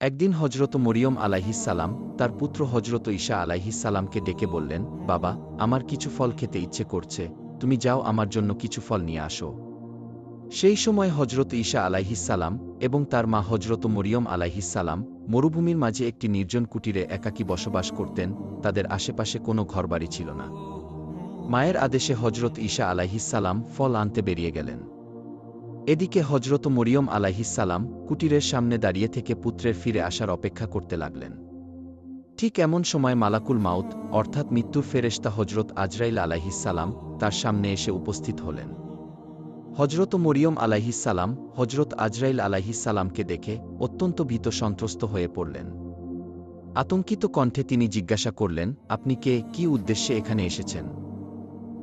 একদিন হজরত মরিয়ম আলাইহিসাল্লাম তার পুত্র হজরত ঈশা আলাইহিসাল্লামকে ডেকে বললেন, বাবা, আমার কিছু ফল খেতে ইচ্ছে করছে, তুমি যাও আমার জন্য কিছু ফল নিয়ে আসো। সেই সময় হজরত ঈশা আলাইহিসাল্লাম এবং তার মা হজরত মরিয়ম আলাইহিসাল্লাম মরুভূমির মাঝে একটি নির্জন কুটিরে একাকী বসবাস করতেন, তাদের আশেপাশে কোনো ঘরবাড়ি ছিল না। মায়ের আদেশে হজরত ঈশা আলাইহিসাল্লাম ফল আনতে বেরিয়ে গেলেন। এদিকে হজরত মরিয়ম আলাইহিসাল্লাম কুটিরের সামনে দাঁড়িয়ে থেকে পুত্রের ফিরে আসার অপেক্ষা করতে লাগলেন। ঠিক এমন সময় মালাকুল মাউত, অর্থাৎ মৃত্যুর ফেরেশতা হজরত আজরাইল আলাইহিসাল্লাম তার সামনে এসে উপস্থিত হলেন। হজরত মরিয়ম আলাইহিসাল্লাম হজরত আজরাইল আলাইহিসাল্লামকে দেখে অত্যন্ত ভীত সন্ত্রস্ত হয়ে পড়লেন। আতঙ্কিত কণ্ঠে তিনি জিজ্ঞাসা করলেন, আপনি কে? কি উদ্দেশ্যে এখানে এসেছেন?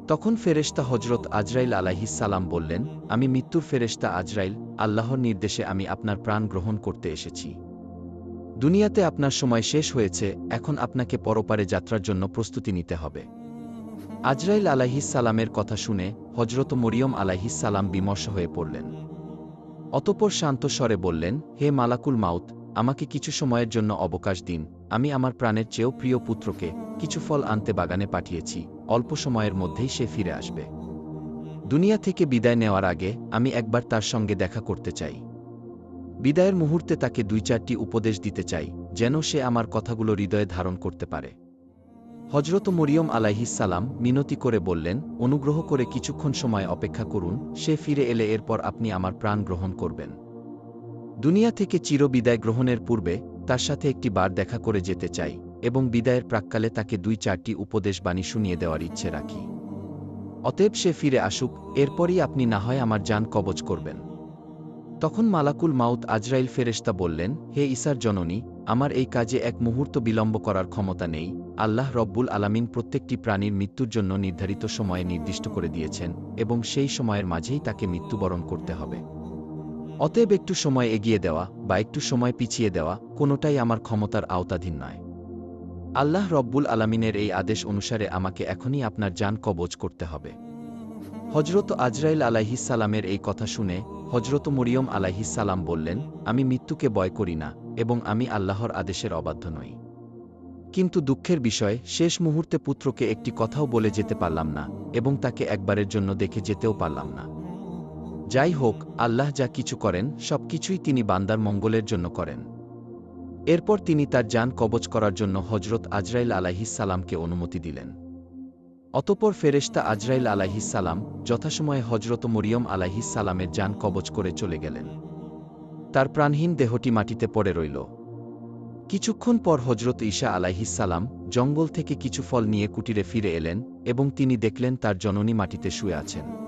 তখন ফেরেশতা হজরত আজরাইল আলাইহিসাল্লাম বললেন, আমি মৃত্যুর ফেরেশতা আজরাইল, আল্লাহর নির্দেশে আমি আপনার প্রাণ গ্রহণ করতে এসেছি। দুনিয়াতে আপনার সময় শেষ হয়েছে, এখন আপনাকে পরপারে যাত্রার জন্য প্রস্তুতি নিতে হবে। আজরাইল আলাইহিসাল্লামের কথা শুনে হজরত মরিয়ম আলাইহিসাল্লাম বিমর্ষ হয়ে পড়লেন। অতপর শান্ত স্বরে বললেন, হে মালাকুল মাউত, আমাকে কিছু সময়ের জন্য অবকাশ দিন। আমি আমার প্রাণের চেয়েও প্রিয় পুত্রকে কিছু ফল আনতে বাগানে পাঠিয়েছি, অল্প সময়ের মধ্যেই সে ফিরে আসবে। দুনিয়া থেকে বিদায় নেওয়ার আগে আমি একবার তার সঙ্গে দেখা করতে চাই। বিদায়ের মুহূর্তে তাকে দুই চারটি উপদেশ দিতে চাই, যেন সে আমার কথাগুলো হৃদয়ে ধারণ করতে পারে। হজরত মরিয়ম আলাইহিসাল্লাম মিনতি করে বললেন, অনুগ্রহ করে কিছুক্ষণ সময় অপেক্ষা করুন, সে ফিরে এলে এরপর আপনি আমার প্রাণ গ্রহণ করবেন। দুনিয়া থেকে চির বিদায় গ্রহণের পূর্বে তার সাথে একটি বার দেখা করে যেতে চাই এবং বিদায়ের প্রাক্কালে তাকে দুই চারটি উপদেশ বাণী শুনিয়ে দেওয়ার ইচ্ছে রাখি। অতএব সে ফিরে আসুক, এরপরই আপনি না হয় আমার যান কবচ করবেন। তখন মালাকুল মাউত আজরাইল ফেরেশতা বললেন, হে ইসার জননী, আমার এই কাজে এক মুহূর্ত বিলম্ব করার ক্ষমতা নেই। আল্লাহ রব্বুল আলামিন প্রত্যেকটি প্রাণীর মৃত্যুর জন্য নির্ধারিত সময়ে নির্দিষ্ট করে দিয়েছেন এবং সেই সময়ের মাঝেই তাকে মৃত্যুবরণ করতে হবে। অতএব একটু সময় এগিয়ে দেওয়া বা একটু সময় পিছিয়ে দেওয়া কোনোটাই আমার ক্ষমতার আওতাধীন নয়। আল্লাহ রব্বুল আলামিনের এই আদেশ অনুসারে আমাকে এখনই আপনার যান কবজ করতে হবে। হজরত আজরাইল আলাইহিসালামের এই কথা শুনে হজরত মরিয়ম আলাইহিসালাম বললেন, আমি মৃত্যুকে বয় করি না এবং আমি আল্লাহর আদেশের অবাধ্য নই। কিন্তু দুঃখের বিষয়, শেষ মুহূর্তে পুত্রকে একটি কথাও বলে যেতে পারলাম না এবং তাকে একবারের জন্য দেখে যেতেও পারলাম না। যাই হোক, আল্লাহ যা কিছু করেন, সব কিছুই তিনি বান্দার মঙ্গলের জন্য করেন। এরপর তিনি তার যান কবচ করার জন্য হজরত আজরাইল আলাইহিসালামকে অনুমতি দিলেন। অতপর ফেরেশতা আজরাইল আলাইহিসালাম যথাসময়ে হজরত মরিয়ম আলাইহিসালামের যান কবচ করে চলে গেলেন। তার প্রাণহীন দেহটি মাটিতে পড়ে রইল। কিছুক্ষণ পর হজরত ঈশা আলাইহিসালাম জঙ্গল থেকে কিছু ফল নিয়ে কুটিরে ফিরে এলেন এবং তিনি দেখলেন তার জননী মাটিতে শুয়ে আছেন।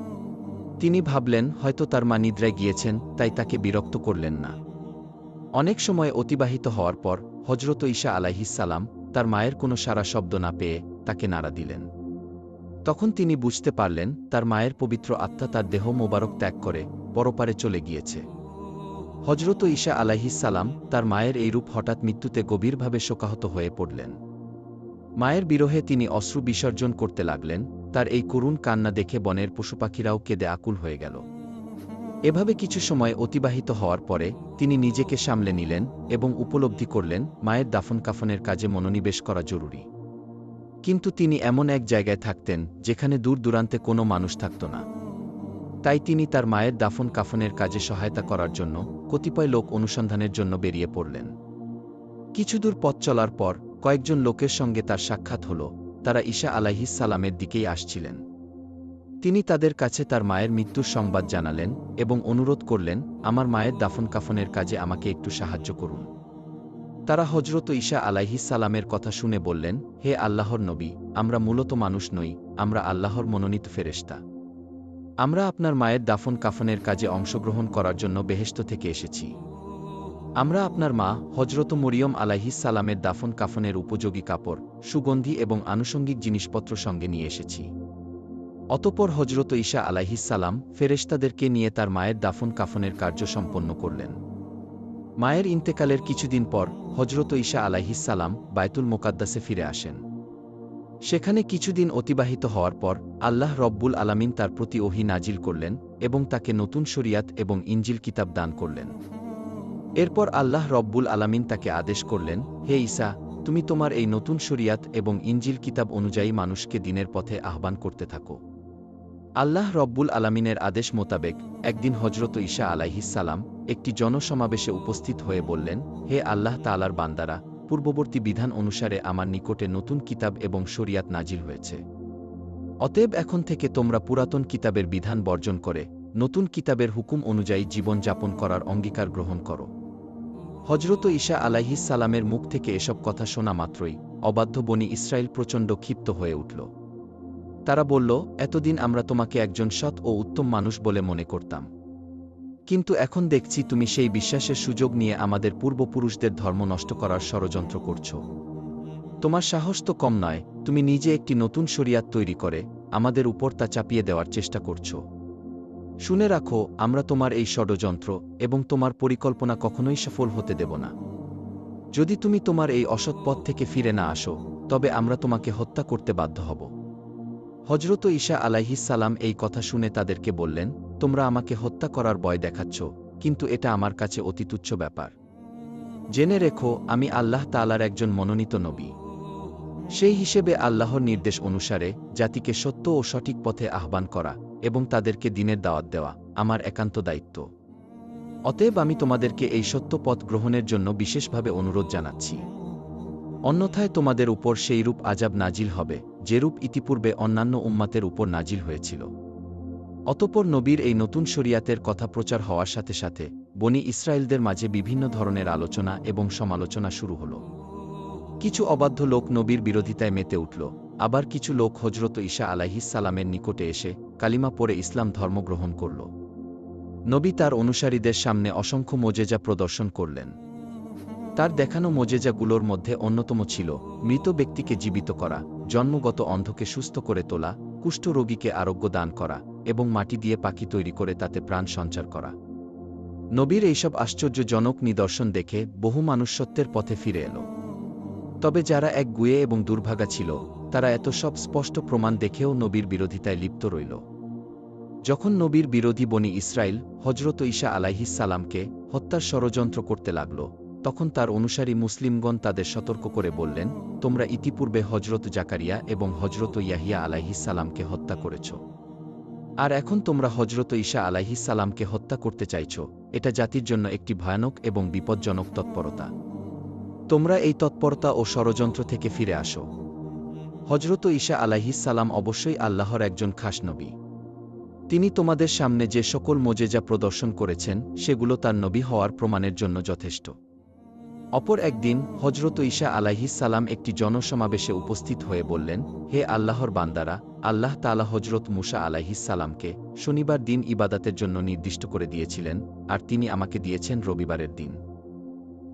তিনি ভাবলেন, হয়তো তার মা নিদ্রায় গিয়েছেন, তাই তাকে বিরক্ত করলেন না। অনেক সময় অতিবাহিত হওয়ার পর হজরত ঈশা আলাইহিসাল্লাম তার মায়ের কোনো সারা শব্দ না পেয়ে তাকে নাড়া দিলেন। তখন তিনি বুঝতে পারলেন, তার মায়ের পবিত্র আত্মা তার দেহ মোবারক ত্যাগ করে পরপারে চলে গিয়েছে। হজরত ঈশা আলাইহিসাল্লাম তার মায়ের এই রূপ হঠাৎ মৃত্যুতে গভীরভাবে শোকাহত হয়ে পড়লেন। মায়ের বিরহে তিনি অশ্রু বিসর্জন করতে লাগলেন তার এই করুণ কান্না দেখে বনের পশুপাখিরাও কেঁদে আকুল হয়ে গেল। এভাবে কিছু সময় অতিবাহিত হওয়ার পরে তিনি নিজেকে সামলে নিলেন এবং উপলব্ধি করলেন মায়ের দাফন কাফনের কাজে মনোনিবেশ করা জরুরি। কিন্তু তিনি এমন এক জায়গায় থাকতেন যেখানে দূর দূরান্তে কোনো মানুষ থাকত না। তাই তিনি তার মায়ের দাফন কাফনের কাজে সহায়তা করার জন্য কতিপয় লোক অনুসন্ধানের জন্য বেরিয়ে পড়লেন। কিছুদূর পথ চলার পর কয়েকজন লোকের সঙ্গে তার সাক্ষাৎ হল তারা ঈশা আলাইহিস সালামের দিকেই আসছিলেন। তিনি তাদের কাছে তার মায়ের মৃত্যুর সংবাদ জানালেন এবং অনুরোধ করলেন, আমার মায়ের দাফন কাফনের কাজে আমাকে একটু সাহায্য করুন। তারা হজরত ঈশা আলাইহিস সালামের কথা শুনে বললেন, হে আল্লাহর নবী, আমরা মূলত মানুষ নই, আমরা আল্লাহর মনোনীত ফেরেশতা। আমরা আপনার মায়ের দাফন কাফনের কাজে অংশগ্রহণ করার জন্য বেহেস্ত থেকে এসেছি। আমরা আপনার মা হজরত মরিয়ম আলাইহিস সালামের দাফন কাফনের উপযোগী কাপড়, সুগন্ধি এবং আনুষঙ্গিক জিনিসপত্র সঙ্গে নিয়ে এসেছি। অতপর হজরত ঈশা আলাইহিসাল্লাম ফেরেশতাদেরকে নিয়ে তার মায়ের দাফন কাফনের কার্য সম্পন্ন করলেন। মায়ের ইন্তেকালের কিছুদিন পর হজরত ঈশা আলাইহিসাল্লাম বায়তুল মোকাদ্দাসে ফিরে আসেন। সেখানে কিছুদিন অতিবাহিত হওয়ার পর আল্লাহ রব্বুল আলামিন তার প্রতি ওহি নাজিল করলেন এবং তাকে নতুন শরিয়াত এবং ইঞ্জিল কিতাব দান করলেন। এরপর আল্লাহ রব্বুল আলামিন তাকে আদেশ করলেন, হে ঈসা, তুমি তোমার এই নতুন শরিয়াত এবং ইঞ্জিল কিতাব অনুযায়ী মানুষকে দিনের পথে আহ্বান করতে থাকো। আল্লাহ রব্বুল আলামিনের আদেশ মোতাবেক একদিন হজরত ঈশা আলাইহিসালাম একটি জনসমাবেশে উপস্থিত হয়ে বললেন, হে আল্লাহ তালার বান্দারা, পূর্ববর্তী বিধান অনুসারে আমার নিকটে নতুন কিতাব এবং শরিয়াত নাজির হয়েছে। অতএব এখন থেকে তোমরা পুরাতন কিতাবের বিধান বর্জন করে নতুন কিতাবের হুকুম অনুযায়ী জীবন যাপন করার অঙ্গীকার গ্রহণ করো। হজরত ঈশা সালামের মুখ থেকে এসব কথা শোনা মাত্রই অবাধ্য বনি ইসরায়েল প্রচণ্ড ক্ষিপ্ত হয়ে উঠল। তারা বলল, এতদিন আমরা তোমাকে একজন সৎ ও উত্তম মানুষ বলে মনে করতাম। কিন্তু এখন দেখছি তুমি সেই বিশ্বাসের সুযোগ নিয়ে আমাদের পূর্বপুরুষদের ধর্ম নষ্ট করার ষড়যন্ত্র করছ। তোমার সাহস তো কম নয়, তুমি নিজে একটি নতুন শরিয়াত তৈরি করে আমাদের উপর তা চাপিয়ে দেওয়ার চেষ্টা করছ। শুনে রাখো, আমরা তোমার এই ষড়যন্ত্র এবং তোমার পরিকল্পনা কখনোই সফল হতে দেব না। যদি তুমি তোমার এই অসৎ পথ থেকে ফিরে না আসো, তবে আমরা তোমাকে হত্যা করতে বাধ্য হব। হজরত ঈশা আলাইহিসালাম এই কথা শুনে তাদেরকে বললেন, তোমরা আমাকে হত্যা করার ভয় দেখাচ্ছ, কিন্তু এটা আমার কাছে অতি তুচ্ছ ব্যাপার। জেনে রেখো, আমি আল্লাহ তালার একজন মনোনীত নবী। সেই হিসেবে আল্লাহর নির্দেশ অনুসারে জাতিকে সত্য ও সঠিক পথে আহ্বান করা এবং তাদেরকে দিনের দাওয়াত দেওয়া আমার একান্ত দায়িত্ব। অতএব আমি তোমাদেরকে এই সত্য পথ গ্রহণের জন্য বিশেষভাবে অনুরোধ জানাচ্ছি। অন্যথায় তোমাদের উপর সেইরূপ আজাব নাজিল হবে যেরূপ ইতিপূর্বে অন্যান্য উম্মাতের উপর নাজিল হয়েছিল। অতপর নবীর এই নতুন শরিয়াতের কথা প্রচার হওয়ার সাথে সাথে বনি ইসরায়েলদের মাঝে বিভিন্ন ধরনের আলোচনা এবং সমালোচনা শুরু হল। কিছু অবাধ্য লোক নবীর বিরোধিতায় মেতে উঠল। আবার কিছু লোক হজরত ঈশা সালামের নিকটে এসে কালিমা পরে ইসলাম ধর্ম গ্রহণ করল। নবী তার অনুসারীদের সামনে অসংখ্য মোজেজা প্রদর্শন করলেন। তার দেখানো মোজেজাগুলোর মধ্যে অন্যতম ছিল মৃত ব্যক্তিকে জীবিত করা, জন্মগত অন্ধকে সুস্থ করে তোলা, কুষ্ঠ রোগীকে আরোগ্য দান করা এবং মাটি দিয়ে পাখি তৈরি করে তাতে প্রাণ সঞ্চার করা। নবীর এইসব আশ্চর্যজনক নিদর্শন দেখে বহু মানুষ সত্যের পথে ফিরে এল। তবে যারা এক গুয়ে এবং দুর্ভাগা ছিল তারা এত সব স্পষ্ট প্রমাণ দেখেও নবীর বিরোধিতায় লিপ্ত রইল। যখন নবীর বিরোধী বনি ইসরায়েল হজরত ঈশা আলাইহিসালামকে হত্যার ষড়যন্ত্র করতে লাগল, তখন তার অনুসারী মুসলিমগণ তাদের সতর্ক করে বললেন, তোমরা ইতিপূর্বে হজরত জাকারিয়া এবং হজরত ইয়াহিয়া আলাইহিসালামকে হত্যা করেছ। আর এখন তোমরা হজরত ঈশা আলাইহিসালামকে হত্যা করতে চাইছ, এটা জাতির জন্য একটি ভয়ানক এবং বিপজ্জনক তৎপরতা। তোমরা এই তৎপরতা ও ষড়যন্ত্র থেকে ফিরে আসো। হজরত ঈশা আলাইহিসালাম অবশ্যই আল্লাহর একজন খাস নবী। তিনি তোমাদের সামনে যে সকল মোজেজা প্রদর্শন করেছেন, সেগুলো তার নবী হওয়ার প্রমাণের জন্য যথেষ্ট। অপর একদিন হজরত ঈশা আলাইহিসালাম একটি জনসমাবেশে উপস্থিত হয়ে বললেন, হে আল্লাহর বান্দারা, আল্লাহ তালা হজরত মুসা আলাইহিসালামকে শনিবার দিন ইবাদাতের জন্য নির্দিষ্ট করে দিয়েছিলেন, আর তিনি আমাকে দিয়েছেন রবিবারের দিন।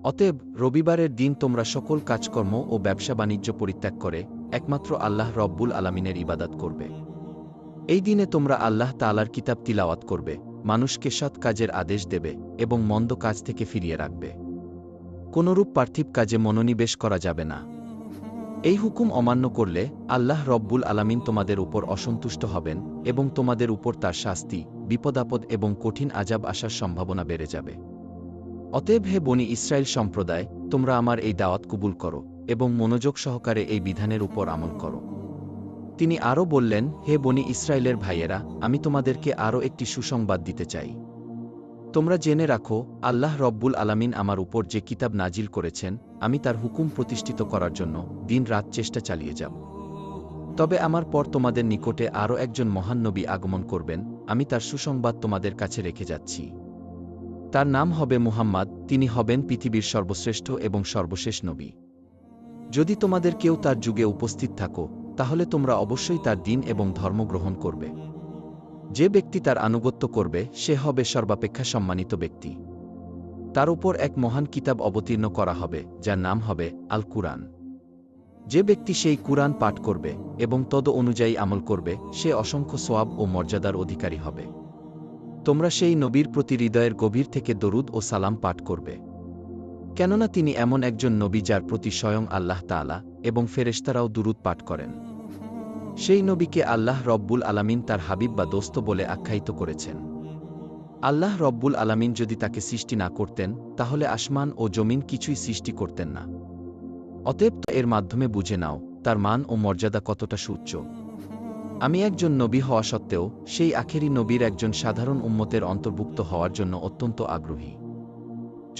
অতএব রবিবারের দিন তোমরা সকল কাজকর্ম ও ব্যবসা বাণিজ্য পরিত্যাগ করে একমাত্র আল্লাহ রব্বুল আলামিনের ইবাদাত করবে। এই দিনে তোমরা আল্লাহ তালার কিতাব তিলাওয়াত করবে, মানুষকে সৎ কাজের আদেশ দেবে এবং মন্দ কাজ থেকে ফিরিয়ে রাখবে। কোনরূপ পার্থিব কাজে মনোনিবেশ করা যাবে না। এই হুকুম অমান্য করলে আল্লাহ রব্বুল আলামিন তোমাদের উপর অসন্তুষ্ট হবেন এবং তোমাদের উপর তার শাস্তি, বিপদাপদ এবং কঠিন আজাব আসার সম্ভাবনা বেড়ে যাবে। অতএব হে বনি ইসরায়েল সম্প্রদায়, তোমরা আমার এই দাওয়াত কবুল করো। এবং মনোযোগ সহকারে এই বিধানের উপর আমল করো। তিনি আরও বললেন, হে বনি ইসরায়েলের ভাইয়েরা, আমি তোমাদেরকে আরও একটি সুসংবাদ দিতে চাই। তোমরা জেনে রাখো, আল্লাহ রব্বুল আলামিন আমার উপর যে কিতাব নাজিল করেছেন, আমি তার হুকুম প্রতিষ্ঠিত করার জন্য দিন রাত চেষ্টা চালিয়ে যাব। তবে আমার পর তোমাদের নিকটে আরও একজন মহান নবী আগমন করবেন, আমি তার সুসংবাদ তোমাদের কাছে রেখে যাচ্ছি। তার নাম হবে মুহাম্মদ, তিনি হবেন পৃথিবীর সর্বশ্রেষ্ঠ এবং সর্বশেষ নবী। যদি তোমাদের কেউ তার যুগে উপস্থিত থাকো, তাহলে তোমরা অবশ্যই তার দিন এবং ধর্ম গ্রহণ করবে। যে ব্যক্তি তার আনুগত্য করবে, সে হবে সর্বাপেক্ষা সম্মানিত ব্যক্তি। তার উপর এক মহান কিতাব অবতীর্ণ করা হবে, যার নাম হবে আল কুরআন যে ব্যক্তি সেই কুরআন পাঠ করবে এবং তদ অনুযায়ী আমল করবে, সে অসংখ্য সোয়াব ও মর্যাদার অধিকারী হবে। তোমরা সেই নবীর প্রতি হৃদয়ের গভীর থেকে দরুদ ও সালাম পাঠ করবে। কেননা তিনি এমন একজন নবী যার প্রতি স্বয়ং আল্লাহ তালা এবং ফেরেশতারাও দুরুদ পাঠ করেন। সেই নবীকে আল্লাহ রব্বুল আলামিন তার হাবিব বা দোস্ত বলে আখ্যায়িত করেছেন। আল্লাহ রব্বুল আলামিন যদি তাকে সৃষ্টি না করতেন, তাহলে আসমান ও জমিন কিছুই সৃষ্টি করতেন না। অতএব এর মাধ্যমে বুঝে নাও, তার মান ও মর্যাদা কতটা সুউচ্চ। আমি একজন নবী হওয়া সত্ত্বেও, সেই আখেরি নবীর একজন সাধারণ উম্মতের অন্তর্ভুক্ত হওয়ার জন্য অত্যন্ত আগ্রহী।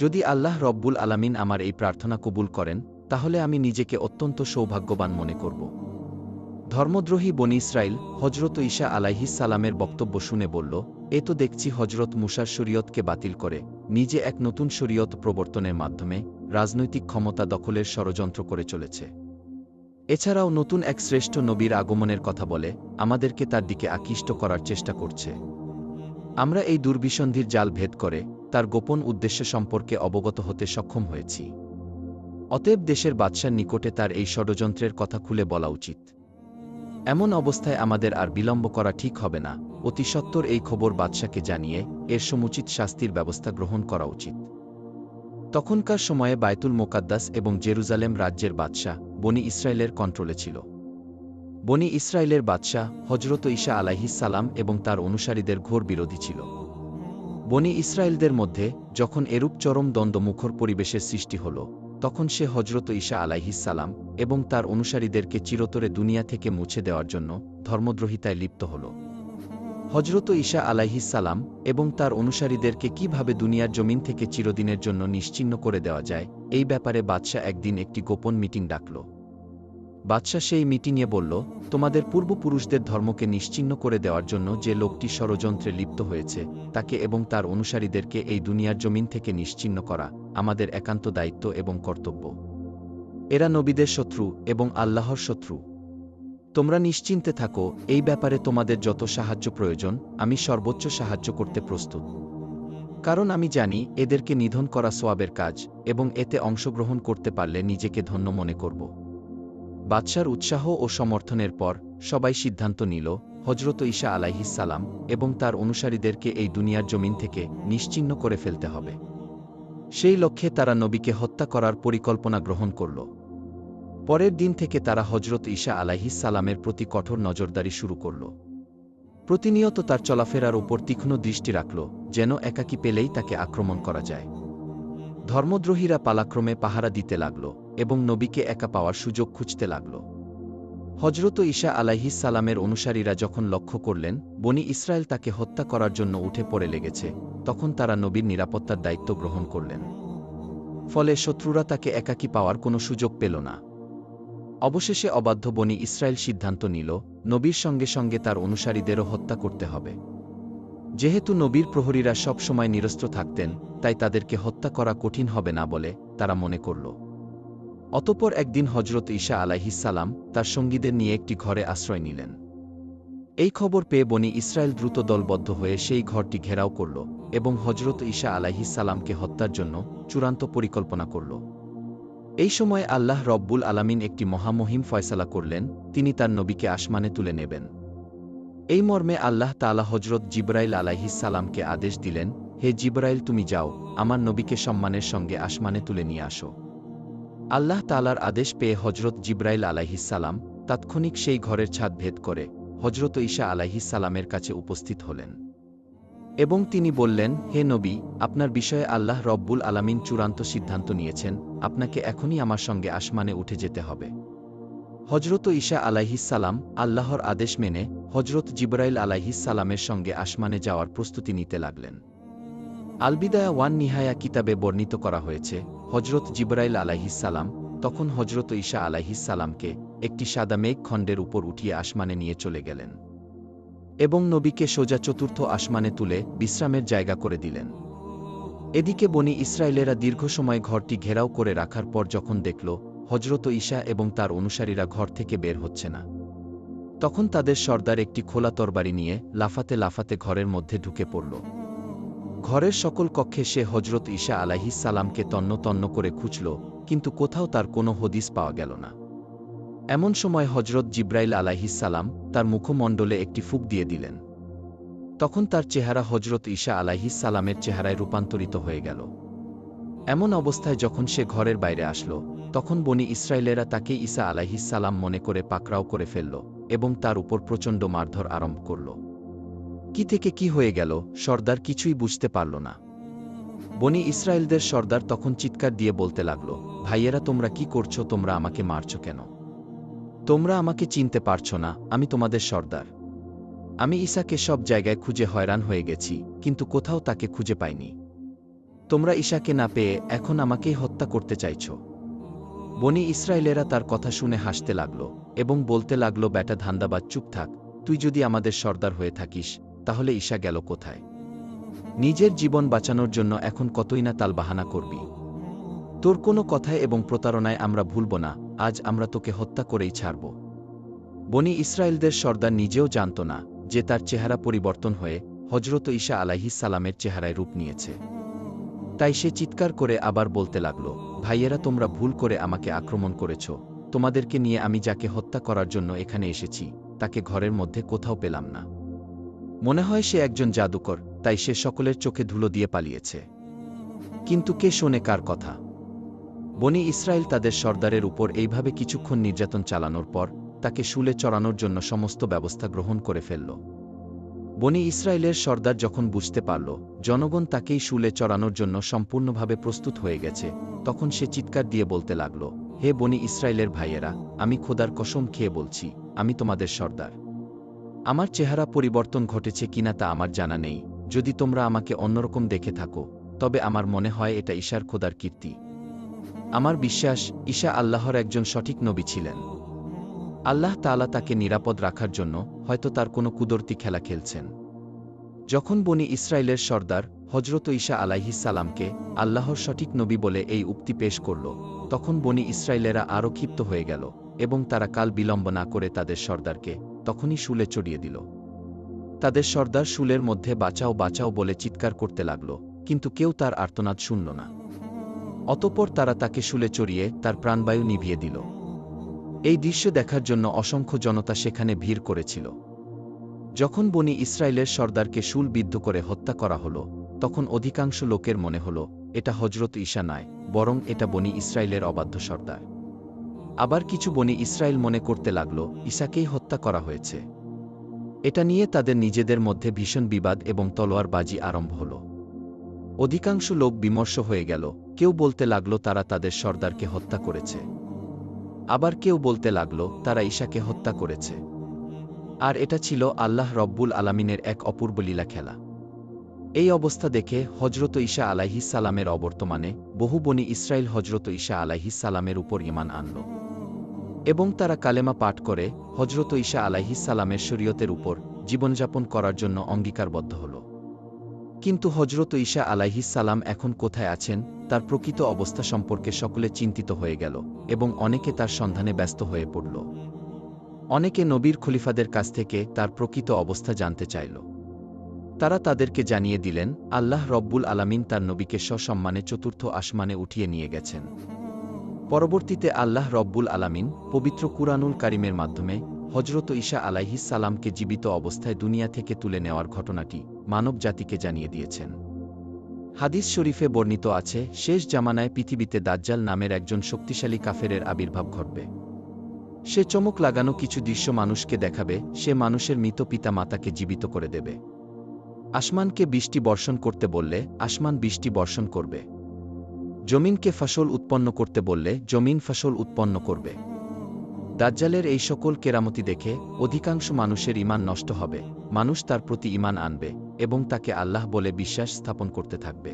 যদি আল্লাহ রব্বুল আলামিন আমার এই প্রার্থনা কবুল করেন, তাহলে আমি নিজেকে অত্যন্ত সৌভাগ্যবান মনে করব। ধর্মদ্রোহী বনি ইসরাইল হজরত ঈশা সালামের বক্তব্য শুনে বলল, এ তো দেখছি হজরত মুসার শরীয়তকে বাতিল করে, নিজে এক নতুন শরীয়ত প্রবর্তনের মাধ্যমে রাজনৈতিক ক্ষমতা দখলের ষড়যন্ত্র করে চলেছে। এছাড়াও নতুন এক শ্রেষ্ঠ নবীর আগমনের কথা বলে, আমাদেরকে তার দিকে আকৃষ্ট করার চেষ্টা করছে। আমরা এই দুর্বিসন্ধির জাল ভেদ করে তার গোপন উদ্দেশ্য সম্পর্কে অবগত হতে সক্ষম হয়েছি। অতএব দেশের বাদশার নিকটে তার এই ষড়যন্ত্রের কথা খুলে বলা উচিত। এমন অবস্থায় আমাদের আর বিলম্ব করা ঠিক হবে না। অতি সত্বর এই খবর বাদশাকে জানিয়ে এর সমুচিত শাস্তির ব্যবস্থা গ্রহণ করা উচিত। তখনকার সময়ে বায়তুল মোকাদ্দাস এবং জেরুজালেম রাজ্যের বাদশাহ বনি ইসরায়েলের কন্ট্রোলে ছিল। বনি ইসরায়েলের বাদশাহ হজরত ঈশা আলাইহিস সালাম এবং তার অনুসারীদের ঘোর বিরোধী ছিল। বনি ইসরায়েলদের মধ্যে যখন এরূপ চরম দ্বন্দ্বমুখর পরিবেশের সৃষ্টি হল, তখন সে হজরত ঈশা আলাইহিস সালাম এবং তার অনুসারীদেরকে চিরতরে দুনিয়া থেকে মুছে দেওয়ার জন্য ধর্মদ্রোহিতায় লিপ্ত হল। হজরত ঈশা আলাইহিস সালাম এবং তার অনুসারীদেরকে কীভাবে দুনিয়ার জমিন থেকে চিরদিনের জন্য নিশ্চিহ্ন করে দেওয়া যায়, এই ব্যাপারে বাদশাহ একদিন একটি গোপন মিটিং ডাকল। বাদশাহ সেই মিটিংয়ে বলল, তোমাদের পূর্বপুরুষদের ধর্মকে নিশ্চিহ্ন করে দেওয়ার জন্য যে লোকটি ষড়যন্ত্রে লিপ্ত হয়েছে, তাকে এবং তার অনুসারীদেরকে এই দুনিয়ার জমিন থেকে নিশ্চিহ্ন করা আমাদের একান্ত দায়িত্ব এবং কর্তব্য। এরা নবীদের শত্রু এবং আল্লাহর শত্রু। তোমরা নিশ্চিন্তে থাকো, এই ব্যাপারে তোমাদের যত সাহায্য প্রয়োজন, আমি সর্বোচ্চ সাহায্য করতে প্রস্তুত। কারণ আমি জানি, এদেরকে নিধন করা সোয়াবের কাজ এবং এতে অংশগ্রহণ করতে পারলে নিজেকে ধন্য মনে করব। বাদশার উৎসাহ ও সমর্থনের পর সবাই সিদ্ধান্ত নিল হজরত ঈশা আলাইহিস সালাম এবং তার অনুসারীদেরকে এই দুনিয়ার জমিন থেকে নিশ্চিহ্ন করে ফেলতে হবে। সেই লক্ষ্যে তারা নবীকে হত্যা করার পরিকল্পনা গ্রহণ করল। পরের দিন থেকে তারা হজরত ঈশা সালামের প্রতি কঠোর নজরদারি শুরু করল। প্রতিনিয়ত তার চলাফেরার ওপর তীক্ষ্ণ দৃষ্টি রাখল, যেন একাকী পেলেই তাকে আক্রমণ করা যায়। ধর্মদ্রোহীরা পালাক্রমে পাহারা দিতে লাগল। এবং নবীকে একা পাওয়ার সুযোগ খুঁজতে লাগল। হজরত ঈশা আলাইহিস সালামের অনুসারীরা যখন লক্ষ্য করলেন, বনি ইসরায়েল তাকে হত্যা করার জন্য উঠে পড়ে লেগেছে, তখন তারা নবীর নিরাপত্তার দায়িত্ব গ্রহণ করলেন। ফলে শত্রুরা তাকে একাকী পাওয়ার কোনো সুযোগ পেল না। অবশেষে অবাধ্য বনি ইসরায়েল সিদ্ধান্ত নিল, নবীর সঙ্গে সঙ্গে তার অনুসারীদেরও হত্যা করতে হবে। যেহেতু নবীর প্রহরীরা সবসময় নিরস্ত্র থাকতেন, তাই তাদেরকে হত্যা করা কঠিন হবে না বলে তারা মনে করল। অতপর একদিন হজরত ঈশা আলাইহিসাল্লাম তার সঙ্গীদের নিয়ে একটি ঘরে আশ্রয় নিলেন। এই খবর পেয়ে বনি ইসরায়েল দ্রুত দলবদ্ধ হয়ে সেই ঘরটি ঘেরাও করল এবং হজরত ঈশা আলাইহিসাল্লামকে হত্যার জন্য চূড়ান্ত পরিকল্পনা করল। এই সময় আল্লাহ রব্বুল আলামিন একটি মহামহিম ফয়সালা করলেন, তিনি তার নবীকে আসমানে তুলে নেবেন। এই মর্মে আল্লাহ তালা হজরত জিব্রাইল আলাইহিসালামকে আদেশ দিলেন, হে জিব্রাইল, তুমি যাও, আমার নবীকে সম্মানের সঙ্গে আসমানে তুলে নিয়ে আসো। আল্লাহ তালার আদেশ পেয়ে হজরত জিব্রাইল আলাইহিসালাম তাৎক্ষণিক সেই ঘরের ছাদ ভেদ করে হজরত ঈশা আলাইহিসালামের কাছে উপস্থিত হলেন। এবং তিনি বললেন, হে নবী, আপনার বিষয়ে আল্লাহ রব্বুল আলামিন চূড়ান্ত সিদ্ধান্ত নিয়েছেন, আপনাকে এখনই আমার সঙ্গে আসমানে উঠে যেতে হবে। হজরত ঈশা আলাইহিসালাম আল্লাহর আদেশ মেনে হজরত জিব্রাইল আলাইহিসালামের সঙ্গে আসমানে যাওয়ার প্রস্তুতি নিতে লাগলেন। আলবিদায়া ওয়ান নিহায়া কিতাবে বর্ণিত করা হয়েছে হজরত জিব্রাইল আলাইহিসালাম তখন হজরত ঈশা আলাইহিসালামকে একটি সাদা মেঘ খণ্ডের উপর উঠিয়ে আসমানে নিয়ে চলে গেলেন এবং নবীকে সোজা চতুর্থ আসমানে তুলে বিশ্রামের জায়গা করে দিলেন। এদিকে বনি ইসরায়েলেরা দীর্ঘ সময় ঘরটি ঘেরাও করে রাখার পর যখন দেখল হজরত ঈশা এবং তার অনুসারীরা ঘর থেকে বের হচ্ছে না, তখন তাদের সর্দার একটি খোলা তরবারি নিয়ে লাফাতে লাফাতে ঘরের মধ্যে ঢুকে পড়ল। ঘরের সকল কক্ষে সে হজরত ঈশা আলাহিস সালামকে তন্ন তন্ন করে খুঁজল, কিন্তু কোথাও তার কোনো হদিস পাওয়া গেল না। এমন সময় হজরত জিব্রাইল আলাইহিসাল্লাম তার মুখমণ্ডলে একটি ফুক দিয়ে দিলেন। তখন তার চেহারা হজরত ঈশা আলাইহিসাল্লামের চেহারায় রূপান্তরিত হয়ে গেল। এমন অবস্থায় যখন সে ঘরের বাইরে আসল, তখন বনি ইসরায়েলেরা তাকে ঈসা আলাইহিসাল্লাম মনে করে পাকড়াও করে ফেলল এবং তার উপর প্রচণ্ড মারধর আরম্ভ করল। কি থেকে কি হয়ে গেল, সর্দার কিছুই বুঝতে পারল না। বনি ইসরায়েলদের সর্দার তখন চিৎকার দিয়ে বলতে লাগল, ভাইয়েরা, তোমরা কি করছ? তোমরা আমাকে মারছো কেন? তোমরা আমাকে চিনতে পারছ না, আমি তোমাদের সর্দার। আমি ঈশাকে সব জায়গায় খুঁজে হয়রান হয়ে গেছি, কিন্তু কোথাও তাকে খুঁজে পাইনি। তোমরা ঈশাকে না পেয়ে এখন আমাকেই হত্যা করতে চাইছ। বনি ইসরায়েলেরা তার কথা শুনে হাসতে লাগল এবং বলতে লাগল ব্যাটা ধান্দাবাজ, চুপ থাক। তুই যদি আমাদের সর্দার হয়ে থাকিস তাহলে ঈশা গেল কোথায়? নিজের জীবন বাঁচানোর জন্য এখন কতই না তাল বাহানা করবি? তোর কোনো কথায় এবং প্রতারণায় আমরা ভুলব না, আজ আমরা তোকে হত্যা করেই ছাড়ব। বনি ইসরায়েলদের সর্দার নিজেও জানত না যে তার চেহারা পরিবর্তন হয়ে হজরত ঈশা আলাইহিস সালামের চেহারায় রূপ নিয়েছে। তাই সে চিৎকার করে আবার বলতে লাগল, ভাইয়েরা, তোমরা ভুল করে আমাকে আক্রমণ করেছ। তোমাদেরকে নিয়ে আমি যাকে হত্যা করার জন্য এখানে এসেছি, তাকে ঘরের মধ্যে কোথাও পেলাম না। মনে হয় সে একজন জাদুকর, তাই সে সকলের চোখে ধুলো দিয়ে পালিয়েছে। কিন্তু কে শোনে কার কথা? বনি ইসরায়েল তাদের সর্দারের উপর এইভাবে কিছুক্ষণ নির্যাতন চালানোর পর, তাকে শুলে চড়ানোর জন্য সমস্ত ব্যবস্থা গ্রহণ করে ফেলল। বনি ইসরায়েলের সর্দার যখন বুঝতে পারল, জনগণ তাকেই শুলে চড়ানোর জন্য সম্পূর্ণভাবে প্রস্তুত হয়ে গেছে, তখন সে চিৎকার দিয়ে বলতে লাগল, হে বনি ইসরায়েলের ভাইয়েরা, আমি খোদার কসম খেয়ে বলছি, আমি তোমাদের সর্দার। আমার চেহারা পরিবর্তন ঘটেছে কিনা তা আমার জানা নেই। যদি তোমরা আমাকে অন্যরকম দেখে থাকো, তবে আমার মনে হয় এটা ঈশার খোদার কীর্তি। আমার বিশ্বাস, ঈশা আল্লাহর একজন সঠিক নবী ছিলেন। আল্লাহ তাআলা তাকে নিরাপদ রাখার জন্য হয়তো তার কোনো কুদরতি খেলা খেলছেন। যখন বনি ইসরায়েলের সর্দার হজরত ঈশা আলাইহিসালামকে আল্লাহর সঠিক নবী বলে এই উক্তি পেশ করল, তখন বনি ইসরায়েলেরা আরও ক্ষিপ্ত হয়ে গেল এবং তারা কাল বিলম্ব না করে তাদের সর্দারকে তখনই শুলে চড়িয়ে দিল। তাদের সর্দার শুলের মধ্যে বাঁচাও বাঁচাও বলে চিৎকার করতে লাগল, কিন্তু কেউ তার আর্তনাদ শুনল না। অতপর তারা তাকে শুলে চড়িয়ে তার প্রাণবায়ু নিভিয়ে দিল। এই দৃশ্য দেখার জন্য অসংখ্য জনতা সেখানে ভিড় করেছিল। যখন বনি ইসরায়েলের সর্দারকে শুলবিদ্ধ করে হত্যা করা হল, তখন অধিকাংশ লোকের মনে হল, এটা হজরত ঈশা নয় বরং এটা বনি ইসরায়েলের অবাধ্য সর্দার। আবার কিছু বনি ইসরায়েল মনে করতে লাগল, ঈশাকেই হত্যা করা হয়েছে। এটা নিয়ে তাদের নিজেদের মধ্যে ভীষণ বিবাদ এবং তলোয়ারবাজি আরম্ভ হল। অধিকাংশ লোক বিমর্ষ হয়ে গেল, কেউ বলতে লাগল তারা তাদের সর্দারকে হত্যা করেছে। আবার কেউ বলতে লাগল তারা ঈশাকে হত্যা করেছে। আর এটা ছিল আল্লাহ রব্বুল আলামিনের এক অপূর্ব লীলা খেলা। এই অবস্থা দেখে হজরত ঈশা আলাইহিস সালামের অবর্তমানে বহু বনি ইসরায়েল হজরত ঈশা আলাইহিস সালামের উপর ইমান আনল। এবং তারা কালেমা পাঠ করে হজরত ঈশা আলাইহিস সালামের শরীয়তের উপর জীবনযাপন করার জন্য অঙ্গীকারবদ্ধ হল। কিন্তু হজরত ঈশা আলাইহিস সালাম এখন কোথায় আছেন, তার প্রকৃত অবস্থা সম্পর্কে সকলে চিন্তিত হয়ে গেল এবং অনেকে তার সন্ধানে ব্যস্ত হয়ে পড়ল। অনেকে নবীর খলিফাদের কাছ থেকে তার প্রকৃত অবস্থা জানতে চাইল। তারা তাদেরকে জানিয়ে দিলেন, আল্লাহ রব্বুল আলামিন তার নবীকে সসম্মানে চতুর্থ আসমানে উঠিয়ে নিয়ে গেছেন। পরবর্তীতে আল্লাহ রব্বুল আলামিন পবিত্র কুরআনুল কারিমের মাধ্যমে হজরত ঈশা সালামকে জীবিত অবস্থায় দুনিয়া থেকে তুলে নেওয়ার ঘটনাটি মানব জাতিকে জানিয়ে দিয়েছেন। হাদিস শরীফে বর্ণিত আছে, শেষ জামানায় পৃথিবীতে দাজ্জাল নামের একজন শক্তিশালী কাফেরের আবির্ভাব ঘটবে। সে চমক লাগানো কিছু দৃশ্য মানুষকে দেখাবে, সে মানুষের মৃত পিতা মাতাকে জীবিত করে দেবে। আসমানকে বৃষ্টি বর্ষণ করতে বললে, আসমান বৃষ্টি বর্ষণ করবে। জমিনকে ফসল উৎপন্ন করতে বললে জমিন ফসল উৎপন্ন করবে। দাজ্জালের এই সকল কেরামতি দেখে অধিকাংশ মানুষের ইমান নষ্ট হবে, মানুষ তার প্রতি ইমান আনবে এবং তাকে আল্লাহ বলে বিশ্বাস স্থাপন করতে থাকবে।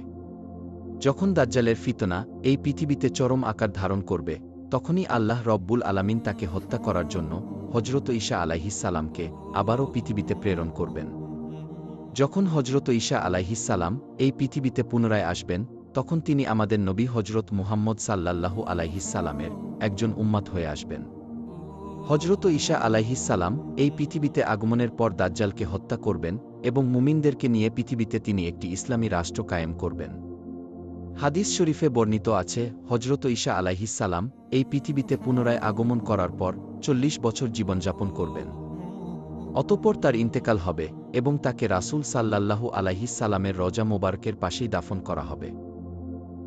যখন দাজ্জালের ফিতনা এই পৃথিবীতে চরম আকার ধারণ করবে, তখনই আল্লাহ রব্বুল আলামিন তাকে হত্যা করার জন্য হজরত ঈশা আলাইহিসালামকে আবারও পৃথিবীতে প্রেরণ করবেন। যখন হজরত ঈশা আলাইহিসালাম এই পৃথিবীতে পুনরায় আসবেন তখন তিনি আমাদের নবী হজরত মুহাম্মদ সাল্লাল্লাহু আলাইহিসালামের একজন উম্মাত হয়ে আসবেন। হজরত ঈশা আলাইহিসালাম এই পৃথিবীতে আগমনের পর দাজ্জালকে হত্যা করবেন এবং মুমিনদেরকে নিয়ে পৃথিবীতে তিনি একটি ইসলামী রাষ্ট্র কায়েম করবেন। হাদিস শরীফে বর্ণিত আছে হজরত ঈশা আলাইহিসালাম এই পৃথিবীতে পুনরায় আগমন করার পর চল্লিশ বছর জীবনযাপন করবেন। অতপর তার ইন্তেকাল হবে এবং তাকে রাসুল সাল্লাল্লাহু আলাইহিসালামের রজা মোবারকের পাশেই দাফন করা হবে।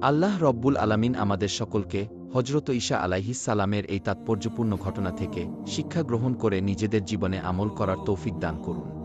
আল্লাহ রব্বুল আলামিন আমাদের সকলকে হজরত ঈশা আলাইহিসালামের এই তাৎপর্যপূর্ণ ঘটনা থেকে শিক্ষা গ্রহণ করে নিজেদের জীবনে আমল করার তৌফিক দান করুন।